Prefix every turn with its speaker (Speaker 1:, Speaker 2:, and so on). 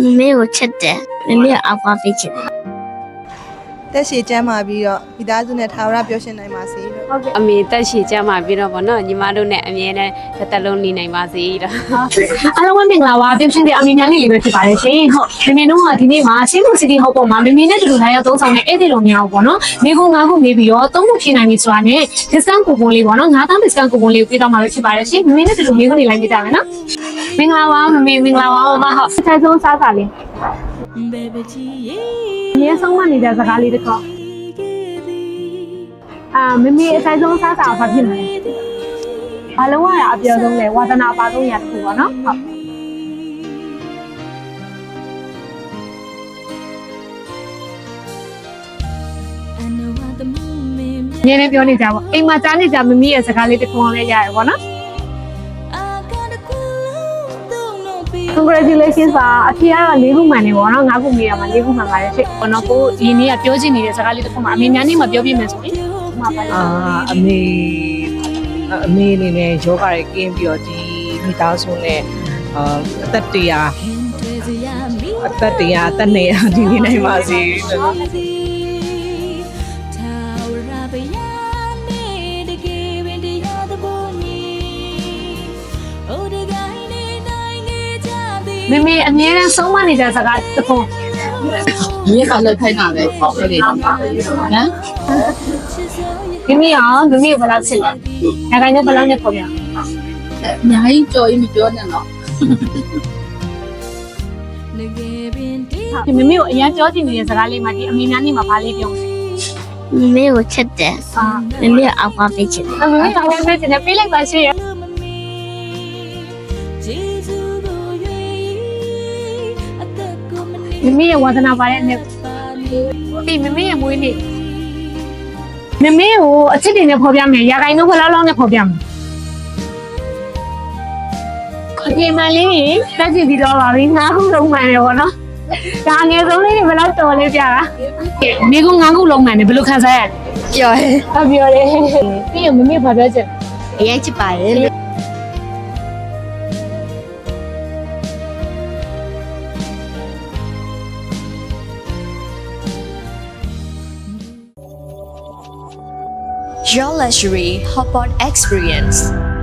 Speaker 1: မမေကိုချစ်တယ်မမေကိုအောက်ပါပေးချင် တယ်
Speaker 2: တက်ရှိကျမ်းမာပြီးတော့မိသားစုနဲ့ထာဝရပြောရှင်နိုင်ပါစေလို့
Speaker 3: ဟုတ်ကဲ့
Speaker 4: အမေတက်ရှိကြမှာပြီးတော့ဗောနော်ညီမတို့နဲ့အမြဲတမ်းတစ်သက်လုံးနေနိုင်ပါစေတော့
Speaker 3: အားလုံးပဲမင်္ဂလာပါပြုရှင်တဲ့အမေများလေးလေးပဲဖြစ်ပါတယ်ရှင်ဟုတ်မမေတို့ကဒီနေ့မှာချင်းလူစီတီဟုတ်ပေါ်မှာမမေနဲ့တူတူလာရောက်သုံးဆောင်တဲ့အဲ့ဒီလိုများပေါ့နော်မိကုန်းငါးခုမေးပြီးတော့သုံးခုဖြည့်နိုင်ပြီဆိုတာနဲ့ discount coupon လေးပေါ့နော်ငါးသား discount coupon လေးကိုပေးတော့မှာပဲဖြစ်ပါတယ်ရှင်မမေနဲ့တူတူမိကုန်းလေးလိုက်ပြကြမယ်နော်မင်္ဂလာပါမမေမင်္ဂလာပါမမဟုတ်ဆက်ဆုံးစားစားလေး အရေးဆုံးမနေတဲ့စကားလေးတစ်ခေါက်အာမမေအဆိုင်ဆုံးစားစားဘာဖြစ်လဲဘာလုံးဝအပြောဆုံးလဲဝါသနာပါဆုံးရတစ်ခုပေါ့နော်ဟုတ်နည်းနည်းပြောနေကြပါအိမ်မှာကြားနေကြမမီးရဲ့စကားလေးတစ်ခုအောင်လည်းရတယ်ပေါ့နော် Congratulations ပါအဖေကတော့၄ခုမှန်နေပေါ့နော်၅ခုမိရမှာ၄ခုမှန်ပါတယ်ရှင့်ဘောနော်ကိုဒီနေ့ကပြောချင်နေတဲ့စကားလေးတစ်ခုမှအမေများနေမှာပြောပြမယ်ဆိုရင်မှပါလိမ့်
Speaker 5: အာအမေအမေအနေနဲ့ယောဂရကင်းပြီးတော့ဒီမိသားစုနဲ့အာအသက်တရားအသက်တရားအသက်နဲ့ဒီနေနိုင်ပါစေလို့
Speaker 3: မေမေအမြဲတမ်းဆုံးမနေကြစကားတစ်ခု
Speaker 6: မြေကလည်းထိုင်းတာပဲပေါ့လေနော်
Speaker 3: မိမိအောင်မိမိဘယ်လောက်ချစ်လဲအခိုင်နဲ့ဘယ်လောက်နဲ့ပုံရ
Speaker 6: အများကြီးကြော်ရင်မပြောနဲ့တော့
Speaker 3: ဒီမိမိကိုအရင်ပြောချင်နေတဲ့စကားလေးမှဒီအမေများနေမှာဘာလေးပြောမလဲ
Speaker 1: မမေကိုချစ်တယ်
Speaker 3: အာ
Speaker 1: မမေကိုအောက်ပါပေးချင်တယ်
Speaker 3: အမေကလည်းပဲချင်တယ်ပြေးလိုက်ပါရှင် မမေရဲ့ဝါသနာပါတဲ့နေ့ဒီမမေရဲ့မွေးနေ့မမေကိုအချစ်တင်နဲ့ဖော်ပြမယ်ရာဂိုင်တို့ဖလားလောင်းနဲ့ဖော်ပြမယ်အပြင်မလေးတက်ကြည့်ပြီးတော့ပါပြီငါးခုလုံးမှန်တယ်ဗောနော်ဒါအငယ်ဆုံးလေးတွေဘယ်လောက်တော်လေးပြတာမိကုန်းငါးခုလုံးမှန်တယ်ဘယ်လိုခံစားရလဲ
Speaker 1: ပြောတယ်
Speaker 3: အပြောတယ်ပြီးရင်မမေဖော်ပြချက်
Speaker 1: အရင်ချစ်ပါတယ်
Speaker 7: Your luxury hotpot experience.